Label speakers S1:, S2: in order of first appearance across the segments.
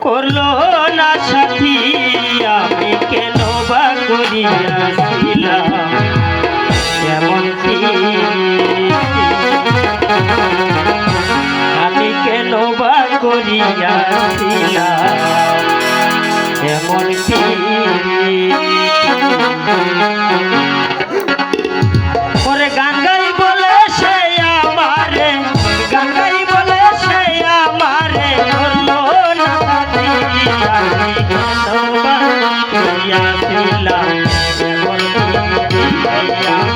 S1: করল না সাথী আমি কেন বা করিয়াছিলাম? এমন আমি কেন বা করিয়াছিলাম? এমন কি Yeah.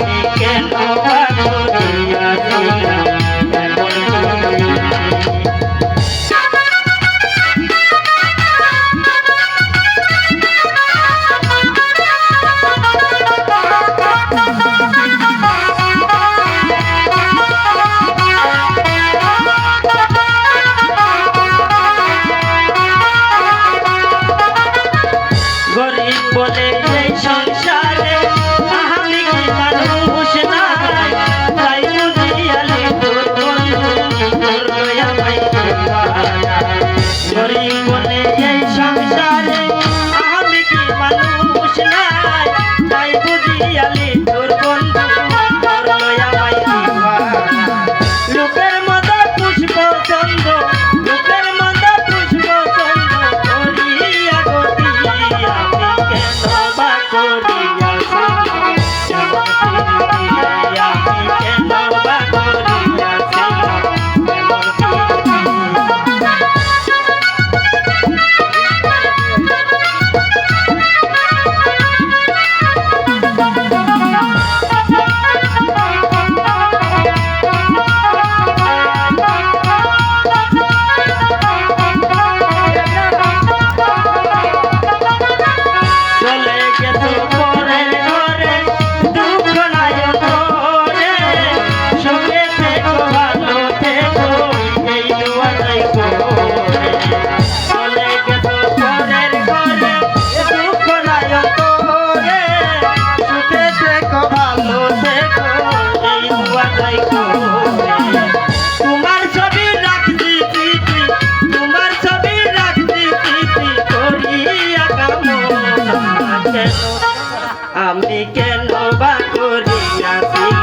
S1: আমি কেন বা করিয়াছি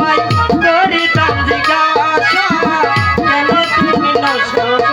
S1: সবাই তোর কান্দিকা কেন তুমি নসর